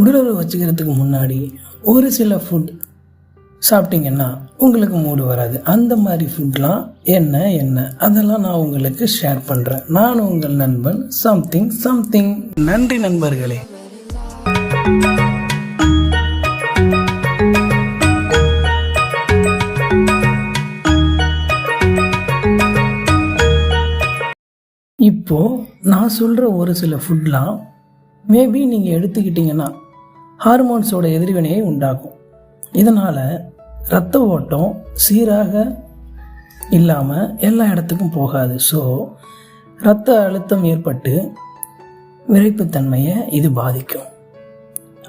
உடலுறவு வச்சுக்கிறதுக்கு முன்னாடி ஒரு சில ஃபுட் சாப்பிட்டீங்கன்னா உங்களுக்கு மூடு வராது. அந்த மாதிரி ஃபுட்லாம் என்ன என்ன? அதெல்லாம் நான் உங்களுக்கு ஷேர் பண்ணுறேன் நான் உங்கள் நண்பன் சம்திங் சம்திங் நன்றி நண்பர்களே. இப்போ நான் சொல்கிற ஒரு சில ஃபுட்லாம் மேபி நீங்கள் எடுத்துக்கிட்டிங்கன்னா ஹார்மோன்ஸோட எதிர்வினையை உண்டாக்கும். இதனால் ரத்த ஓட்டம் சீராக இல்லாமல் எல்லா இடத்துக்கும் போகாது. ஸோ இரத்த அழுத்தம் ஏற்பட்டு விரைப்புத்தன்மையை இது பாதிக்கும்.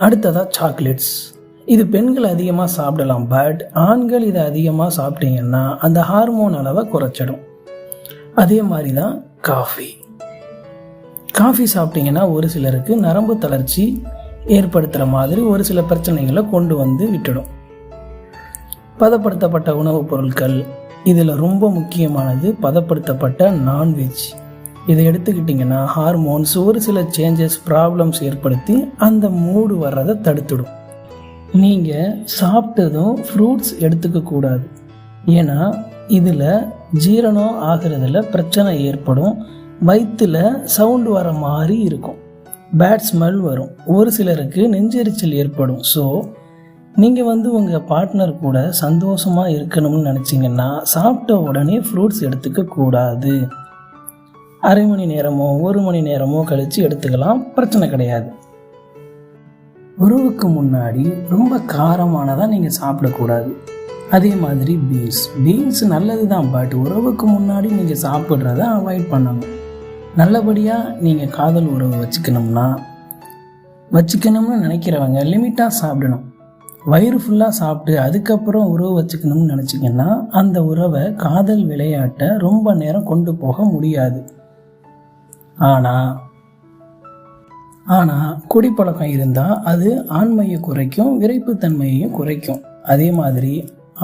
அடுத்ததாக சாக்லேட்ஸ் இது பெண்கள் அதிகமாக சாப்பிடலாம் பட் ஆண்கள் இதை அதிகமாக சாப்பிட்டீங்கன்னா அந்த ஹார்மோன் அளவை குறைச்சிடும். அதே மாதிரி தான் காஃபி காஃபி சாப்பிட்டீங்கன்னா ஒரு சிலருக்கு நரம்பு தளர்ச்சி ஏற்படுத்துகிற மாதிரி ஒரு சில பிரச்சனைகளை கொண்டு வந்து விட்டுடும். பதப்படுத்தப்பட்ட உணவுப் பொருட்கள் இதில் ரொம்ப முக்கியமானது பதப்படுத்தப்பட்ட நான்வெஜ் இதை எடுத்துக்கிட்டிங்கன்னா ஹார்மோன்ஸ் ஒரு சில சேஞ்சஸ் ப்ராப்ளம்ஸ் ஏற்படுத்தி அந்த மூடு வர்றதை தடுத்துடும். நீங்கள் சாப்பிட்டதும் ஃப்ரூட்ஸ் எடுத்துக்கக்கூடாது ஏன்னா இதில் ஜீரணம் ஆகிறதுல பிரச்சனை ஏற்படும். வயிற்றில் சவுண்டு வர மாதிரி இருக்கும். பேட் ஸ்மெல் வரும். ஒரு சிலருக்கு நெஞ்செரிச்சல் ஏற்படும். ஸோ நீங்கள் வந்து உங்கள் பார்ட்னர் கூட சந்தோஷமாக இருக்கணும்னு நினச்சிங்கன்னா சாப்பிட்ட உடனே ஃப்ரூட்ஸ் எடுத்துக்க கூடாது. அரை மணி நேரமோ ஒரு மணி நேரமோ கழித்து எடுத்துக்கலாம். பிரச்சனை கிடையாது. உறவுக்கு முன்னாடி ரொம்ப காரமானதாக நீங்கள் சாப்பிடக்கூடாது. அதே மாதிரி பீன்ஸ் பீன்ஸ் நல்லது தான் பட் உறவுக்கு முன்னாடி நீங்கள் சாப்பிட்றத அவாய்ட் பண்ணணும். நல்லபடியாக நீங்கள் காதல் உறவு வச்சுக்கணும்னா வச்சுக்கணும்னு நினைக்கிறவங்க லிமிட்டாக சாப்பிடணும். வயிறு ஃபுல்லாக சாப்பிட்டு அதுக்கப்புறம் உறவு வச்சுக்கணும்னு நினச்சிங்கன்னா அந்த உறவை காதல் விளையாட்டை ரொம்ப நேரம் கொண்டு போக முடியாது. ஆனால் ஆனால் குடிப்பழக்கம் இருந்தால் அது ஆண்மையை குறைக்கும் விரைப்புத்தன்மையையும் குறைக்கும். அதே மாதிரி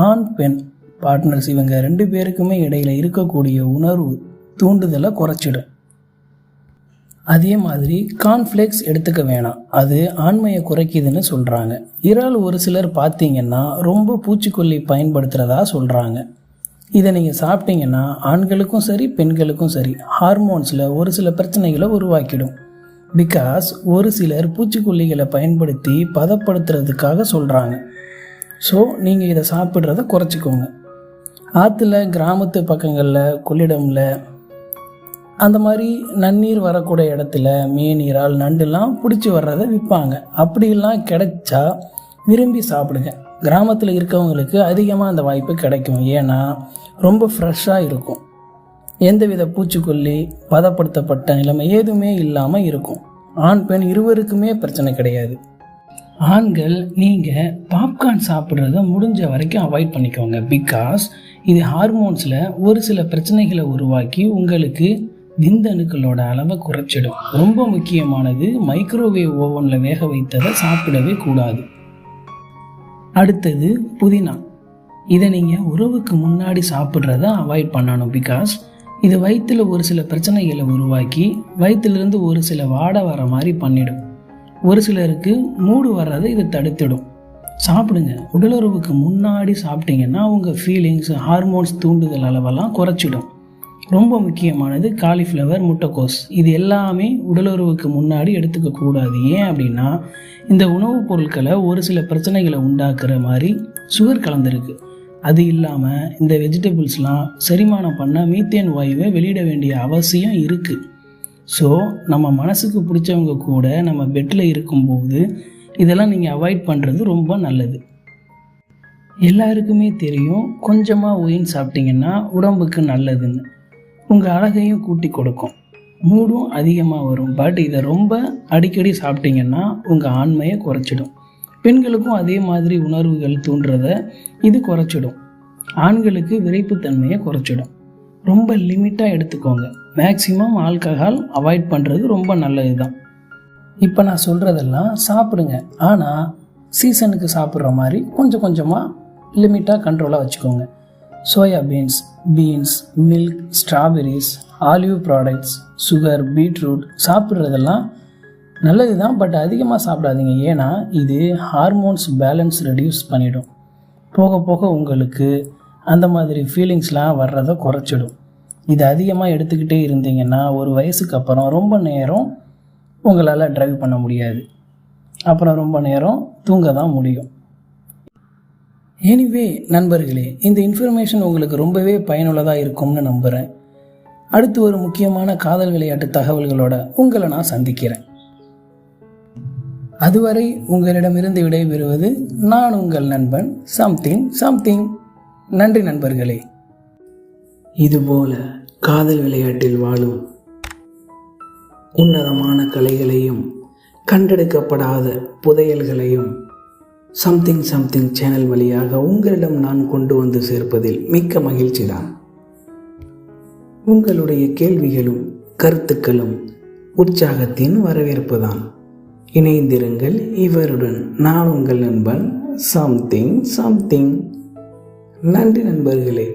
ஆண் பெண் பார்ட்னர்ஸ் இவங்க ரெண்டு பேருக்குமே இடையில இருக்கக்கூடிய உணர்வு தூண்டுதலை குறைச்சிடும். அதே மாதிரி கார்ன்ஃப்ளேக்ஸ் எடுத்துக்க வேணாம். அது ஆண்மையை குறைக்குதுன்னு சொல்கிறாங்க இறால் ஒரு சிலர் பார்த்தீங்கன்னா ரொம்ப பூச்சிக்கொல்லி பயன்படுத்துகிறதா சொல்கிறாங்க இதை நீங்கள் சாப்பிட்டீங்கன்னா ஆண்களுக்கும் சரி பெண்களுக்கும் சரி ஹார்மோன்ஸில் ஒரு சில பிரச்சனைகளை உருவாக்கிடும். பிகாஸ் ஒரு சிலர் பூச்சிக்கொல்லிகளை பயன்படுத்தி பதப்படுத்துறதுக்காக சொல்கிறாங்க ஸோ நீங்கள் இதை சாப்பிட்றத குறைச்சிக்கோங்க. ஆற்றுல கிராமத்து பக்கங்களில் கொள்ளிடமில் அந்த மாதிரி நன்னீர் வரக்கூடிய இடத்துல மீன் நண்டுலாம் பிடிச்சி வர்றதை விற்பாங்க. அப்படிலாம் கிடைச்சா விரும்பி சாப்பிடுங்க. கிராமத்தில் இருக்கவங்களுக்கு அதிகமாக அந்த வாய்ப்பு கிடைக்கும். ஏன்னா ரொம்ப ஃப்ரெஷ்ஷாக இருக்கும். எந்தவித பூச்சிக்கொல்லி பதப்படுத்தப்பட்ட நிலைமை எதுவுமே இல்லாமல் இருக்கும். ஆண் பெண் இருவருக்குமே பிரச்சனை கிடையாது. ஆண்கள் நீங்கள் பாப்கார்ன் சாப்பிட்றத முடிஞ்ச வரைக்கும் அவாய்ட் பண்ணிக்கோங்க. பிகாஸ் இது ஹார்மோன்ஸில் ஒரு சில பிரச்சனைகளை உருவாக்கி உங்களுக்கு விந்தணுக்களோட அளவை குறைச்சிடும். ரொம்ப முக்கியமானது மைக்ரோவேவ் ஓவனில் வேக வைத்ததை சாப்பிடவே கூடாது. அடுத்தது புதினா. இதை நீங்கள் உறவுக்கு முன்னாடி சாப்பிட்றத அவாய்ட் பண்ணணும் பிகாஸ் இது வயிற்றில் ஒரு சில பிரச்சனைகளை உருவாக்கி வயிற்றிலிருந்து ஒரு சில வாடை வர மாதிரி பண்ணிடும். ஒரு சிலருக்கு மூடு வர்றதை இது தடுத்துடும். சாப்பிடுங்க. உடலுறவுக்கு முன்னாடி சாப்பிட்டீங்கன்னா உங்கள் ஃபீலிங்ஸ் ஹார்மோன்ஸ் தூண்டுதல் அளவெல்லாம் குறைச்சிடும். ரொம்ப முக்கியமானது காலிஃப்ளவர் முட்டைக்கோஸ். இது எல்லாமே உடலுறவுக்கு முன்னாடி எடுத்துக்க கூடாது. ஏன் அப்படின்னா இந்த உணவுப் பொருட்களை ஒரு சில பிரச்சனைகளை உண்டாக்குற மாதிரி சுகர் கலந்துருக்கு. அது இல்லாமல் இந்த வெஜிடபிள்ஸ்லாம் செரிமானம் பண்ண மீத்தேன் வாயுவை வெளியிட வேண்டிய அவசியம் இருக்குது ஸோ நம்ம மனசுக்கு பிடிச்சவங்க கூட நம்ம பெட்டில் இருக்கும்போது இதெல்லாம் நீங்கள் அவாய்ட் பண்ணுறது ரொம்ப நல்லது. எல்லாருக்குமே தெரியும் கொஞ்சமாக ஒயின் சாப்பிட்டிங்கன்னா உடம்புக்கு நல்லதுன்னு. உங்கள் அழகையும் கூட்டி கொடுக்கும். மூடும் அதிகமாக வரும். பட் இதை ரொம்ப அடிக்கடி சாப்பிட்டீங்கன்னா உங்கள் ஆண்மையை குறைச்சிடும். பெண்களுக்கும் அதே மாதிரி உணர்வுகள் தூண்டுறத இது குறைச்சிடும். ஆண்களுக்கு விரைப்புத்தன்மையை குறைச்சிடும். ரொம்ப லிமிட்டாக எடுத்துக்கோங்க. மேக்ஸிமம் ஆல்கஹால் அவாய்ட் பண்ணுறது ரொம்ப நல்லது தான் இப்போ நான் சொல்கிறதெல்லாம் சாப்பிடுங்க. ஆனால் சீசனுக்கு சாப்பிட்ற மாதிரி கொஞ்சம் கொஞ்சமாக லிமிட்டாக கண்ட்ரோலாக வச்சுக்கோங்க. Soya beans beans milk strawberries olive products sugar beetroot சாப்பிட்றதெல்லாம் நல்லது தான் பட் அதிகமாக சாப்பிடாதீங்க. ஏன்னா இது ஹார்மோன்ஸ் பேலன்ஸ் ரெடியூஸ் பண்ணிடும். போக போக உங்களுக்கு அந்த மாதிரி ஃபீலிங்ஸ்லாம் வர்றதை குறைச்சிடும். இது அதிகமாக எடுத்துக்கிட்டே இருந்தீங்கன்னா ஒரு வயசுக்கு அப்புறம் ரொம்ப நேரம் உங்களால் ட்ரைவ் பண்ண முடியாது. அப்புறம் ரொம்ப நேரம் தூங்க தான் முடியும். எனிவே நண்பர்களே இந்த இன்ஃபர்மேஷன் உங்களுக்கு ரொம்பவே பயனுள்ளதாக இருக்கும்னு நம்புகிறேன் அடுத்து ஒரு முக்கியமான காதல் விளையாட்டு தகவல்களோட உங்களை நான் சந்திக்கிறேன். அதுவரை உங்களிடமிருந்து விடைபெறுவது நான் உங்கள் நண்பன் சம்திங் சம்திங். நன்றி நண்பர்களே. இதுபோல காதல் விளையாட்டில் வாழும் உன்னதமான கலைகளையும் கண்டெடுக்கப்படாத புதையல்களையும் சம்திங் சம்திங் சேனல் வழியாக உங்களிடம் நான் கொண்டு வந்து சேர்ப்பதில் மிக்க மகிழ்ச்சி தான் உங்களுடைய கேள்விகளும் கருத்துக்களும் உற்சாகத்தின் வரவேற்பு தான் இணைந்திருங்கள் இவருடன். நான் உங்கள் நண்பன். சம்திங் சம்திங் நன்றி நண்பர்களே.